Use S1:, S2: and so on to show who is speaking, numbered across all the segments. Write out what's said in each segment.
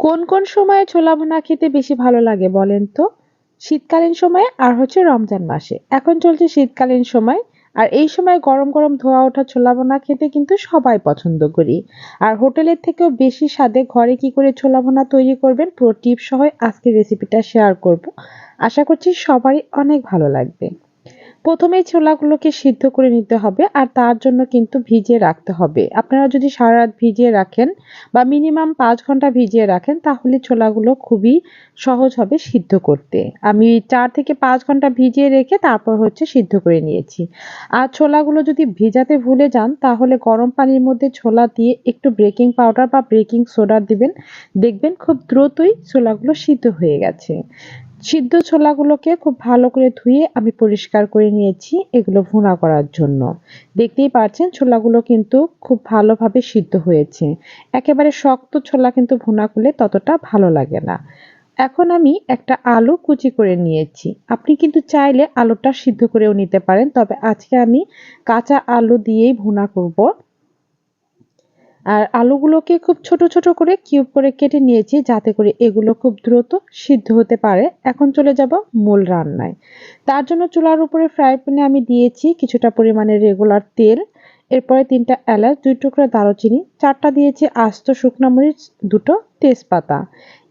S1: কোন কোন সময়ে ছোলা ভুনা খেতে বেশি ভালো লাগে বলেন তো? শীতকালীন সময়ে আর হচ্ছে রমজান মাসে। এখন চলছে শীতকালীন সময় আর এই সময় গরম গরম ধোয়া ওঠা ছোলা ভুনা খেতে কিন্তু সবাই পছন্দ করি। আর হোটেলের থেকেও বেশি স্বাদে ঘরে কি করে ছোলা ভুনা তৈরি করবেন পুরো টিপ সহ আজকের রেসিপিটা শেয়ার করব। আশা করছি সবারই অনেক ভালো লাগবে। প্রথমেই ছোলাগুলোকে সিদ্ধ করে নিতে হবে আর তার জন্য কিন্তু ভিজিয়ে রাখতে হবে। আপনারা যদি সারা রাত ভিজিয়ে রাখেন বা মিনিমাম পাঁচ ঘণ্টা ভিজিয়ে রাখেন, তাহলে ছোলাগুলো খুবই সহজ হবে সিদ্ধ করতে। আমি চার থেকে পাঁচ ঘণ্টা ভিজিয়ে রেখে তারপর হচ্ছে সিদ্ধ করে নিয়েছি। আর ছোলাগুলো যদি ভিজাতে ভুলে যান, তাহলে গরম পানির মধ্যে ছোলা দিয়ে একটু ব্রেকিং পাউডার বা ব্রেকিং সোডা দিবেন। দেখবেন খুব দ্রুতই ছোলাগুলো সিদ্ধ হয়ে গেছে। সিদ্ধ ছোলাগুলোকে খুব ভালো করে ধুয়ে আমি পরিষ্কার করে নিয়েছি এগুলো ভুনা করার জন্য। দেখতেই পাচ্ছেন ছোলাগুলো কিন্তু খুব ভালোভাবে সিদ্ধ হয়েছে। একেবারে শক্ত ছোলা কিন্তু ভুনা করলে ততটা ভালো লাগে না। এখন আমি একটা আলু কুচি করে নিয়েছি। আপনি কিন্তু চাইলে আলুটা সিদ্ধ করেও নিতে পারেন, তবে আজকে আমি কাঁচা আলু দিয়েই ভুনা করব। আর আলুগুলোকে খুব ছোট ছোট করে কিউব করে কেটে নিয়েছি যাতে করে এগুলো খুব দ্রুত সিদ্ধ হতে পারে। এখন চলে যাব মূল রান্নায়। তার জন্য চুলার উপরে ফ্রাই প্যানে আমি দিয়েছি কিছুটা পরিমাণে রেগুলার তেল, এরপরে তিনটা এলাচ, দুই টুকরা দারুচিনি, চারটা দিয়েছি আস্ত শুকনা মরিচ, দুটো তেজপাতা।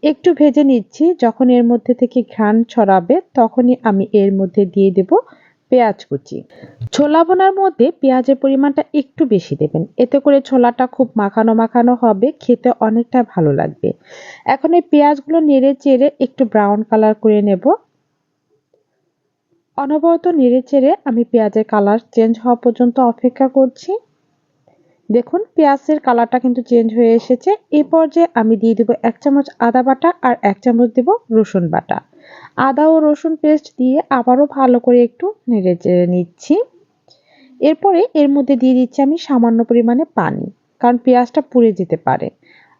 S1: একটু ভেজে নিচ্ছি, যখন এর মধ্যে থেকে ঘ্রাণ ছড়াবে তখনই আমি এর মধ্যে দিয়ে দেব পেঁয়াজ কুচি। ছোলা বোনার মধ্যে পেঁয়াজের পরিমাণটা একটু বেশি দেবেন। এতে করে ছোলাটা খুব মাখানো মাখানো হবে, খেতে অনেকটা ভালো লাগবে। এখন এই পেঁয়াজগুলো নেড়ে চেড়ে একটু ব্রাউন কালার করে নেব। অনবরত নেড়ে চেড়ে আমি পেঁয়াজের কালার চেঞ্জ হওয়া পর্যন্ত অপেক্ষা করছি। দেখুন, পেঁয়াজের কালারটা কিন্তু চেঞ্জ হয়ে এসেছে। এই পর্যায়ে আমি দিয়ে দেবো এক চামচ আদা বাটা আর এক চামচ দেব রসুন বাটা। আদা ও রসুন পেস্ট দিয়ে আবারও ভালো করে একটু নেড়ে চেড়ে নিচ্ছি। এরপরে এর মধ্যে দিয়ে দিচ্ছি আমি সামান্য পরিমাণে পানি, কারণ পেঁয়াজটা পুড়ে যেতে পারে।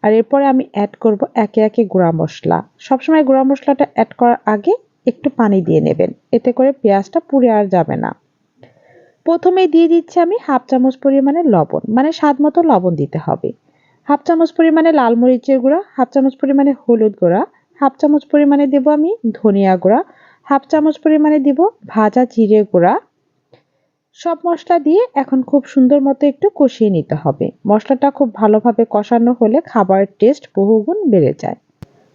S1: আর এরপরে আমি অ্যাড করব একে একে গুঁড়া মশলা। সবসময় গুঁড়া মশলাটা অ্যাড করার আগে একটু পানি দিয়ে নেবেন, এতে করে পেঁয়াজটা পুড়ে আর যাবে না। প্রথমেই দিয়ে দিচ্ছি আমি হাফ চামচ পরিমাণে লবণ মানে স্বাদ মতো লবণ দিতে হবে। হাফ চামচ পরিমাণে লাল মরিচের গুঁড়া, হাফ চামচ পরিমাণে হলুদ গুঁড়া হাফ চামচ পরিমাণে দেব আমি ধনিয়া গুঁড়া, হাফ চামচ পরিমাণে দেব ভাজা জিরে গুঁড়া। সব মশলা দিয়ে এখন খুব সুন্দর মতো একটু কষিয়ে নিতে হবে। মশলাটা খুব ভালোভাবে কষানো হলে খাবারের টেস্ট বহুগুণ বেড়ে যায়।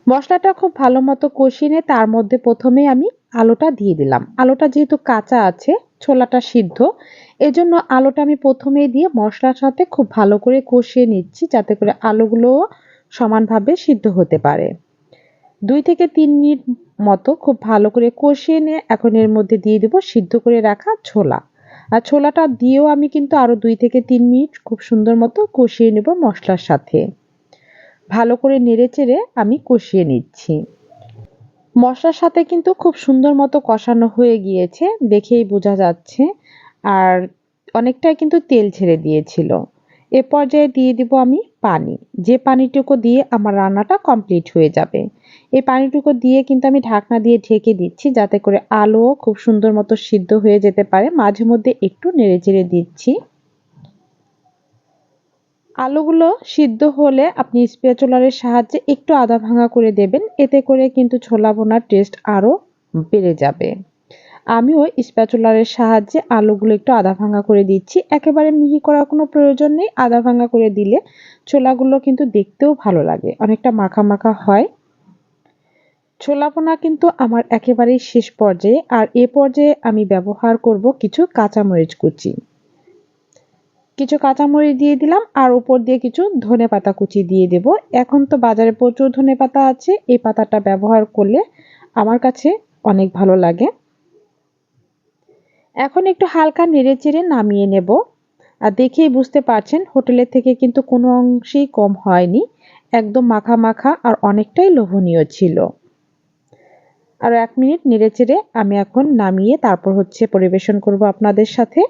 S1: মশলাটা খুব ভালো মতো কষিয়ে নিয়ে তার মধ্যে প্রথমে আমি আলুটা দিয়ে দিলাম। আলুটা যেহেতু কাঁচা আছে, ছোলাটা সিদ্ধ, এজন্য আলুটা আমি প্রথমেই দিয়ে মশলার সাথে খুব ভালো করে কষিয়ে নিচ্ছি যাতে করে আলুগুলোও সমানভাবে সিদ্ধ হতে পারে। দুই থেকে তিন মিনিট মতো খুব ভালো করে কষিয়ে নিয়ে এখন এর মধ্যে দিয়ে দেবো সিদ্ধ করে রাখা ছোলা। আর ছোলাটা দিয়েও আমি কিন্তু আরও দুই থেকে তিন মিনিট খুব সুন্দর মতো কষিয়ে নেব মশলার সাথে। ভালো করে নেড়ে চেড়ে আমি কষিয়ে নিচ্ছি। মশলার সাথে কিন্তু খুব সুন্দর মতো কষানো হয়ে গিয়েছে, দেখেই বোঝা যাচ্ছে। আর অনেকটাই কিন্তু তেল ছেড়ে দিয়েছিল। এ পর্যায়ে দিয়ে দিব আমি পানি। যে পানিটুকু দিয়ে আমার রান্নাটা কমপ্লিট হয়ে যাবে। এই পানিটুকু দিয়ে কিন্তু আমি ঢাকনা দিয়ে ঢেকে দিচ্ছি, যাতে করে আলো খুব সুন্দর মতো সিদ্ধ হয়ে যেতে পারে। মাঝে মধ্যে একটু নেড়ে চেড়ে দিচ্ছি। আলুগুলো সিদ্ধ হলে আপনি স্পেচুলারের সাহায্যে একটু আদা ভাঙা করে দেবেন, এতে করে কিন্তু ছোলা বোনার টেস্ট আরও বেড়ে যাবে। আমিও স্প্যাচুলারের সাহায্যে আলুগুলো একটু আধা ভাঙা করে দিচ্ছি। একেবারে মিহি করার কোনো প্রয়োজন নেই। আদা ভাঙা করে দিলে ছোলাগুলো কিন্তু দেখতেও ভালো লাগে। অনেকটা মাখা মাখা হয়। ছোলা পোনা কিন্তু আমার একেবারেই শেষ পর্যায়ে, আর এ পর্যায়ে আমি ব্যবহার করব কিছু কাঁচামরিচ কুচি। কিছু কাঁচামরিচ দিয়ে দিলাম, আর উপর দিয়ে কিছু ধনে পাতা কুচি দিয়ে দেব। এখন তো বাজারে প্রচুর ধনে পাতা আছে, এই পাতাটা ব্যবহার করলে আমার কাছে অনেক ভালো লাগে। এখন একটু হালকা নেড়ে চেড়ে নামিয়ে নেব। আর দেখেই বুঝতে পারছেন, হোটেলের থেকে কিন্তু কোনো অংশেই কম হয়নি, একদম মাখা মাখা আর অনেকটাই লোভনীয় ছিল। আর এক মিনিট নেড়ে চেড়ে আমি এখন নামিয়ে তারপর হচ্ছে পরিবেশন করব আপনাদের সাথে।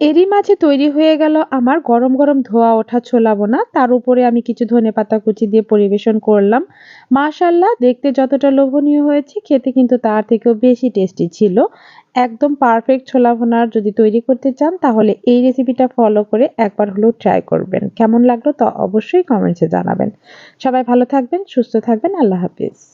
S1: এরই মাঝে তৈরি হয়ে গেল আমার গরম গরম ধোয়া ওঠা ছোলা বোনা। তার উপরে আমি কিছু ধনে পাতা কুচি দিয়ে পরিবেশন করলাম। মাশাল্লাহ দেখতে যতটা লোভনীয় হয়েছে, খেতে কিন্তু তার থেকেও বেশি টেস্টি ছিল। একদম পারফেক্ট ছোলা ভোনার যদি তৈরি করতে চান, তাহলে এই রেসিপিটা ফলো করে একবার হলেও ট্রাই করবেন। কেমন লাগল তা অবশ্যই কমেন্টসে জানাবেন। সবাই ভালো থাকবেন, সুস্থ থাকবেন, আল্লাহ হাফিজ।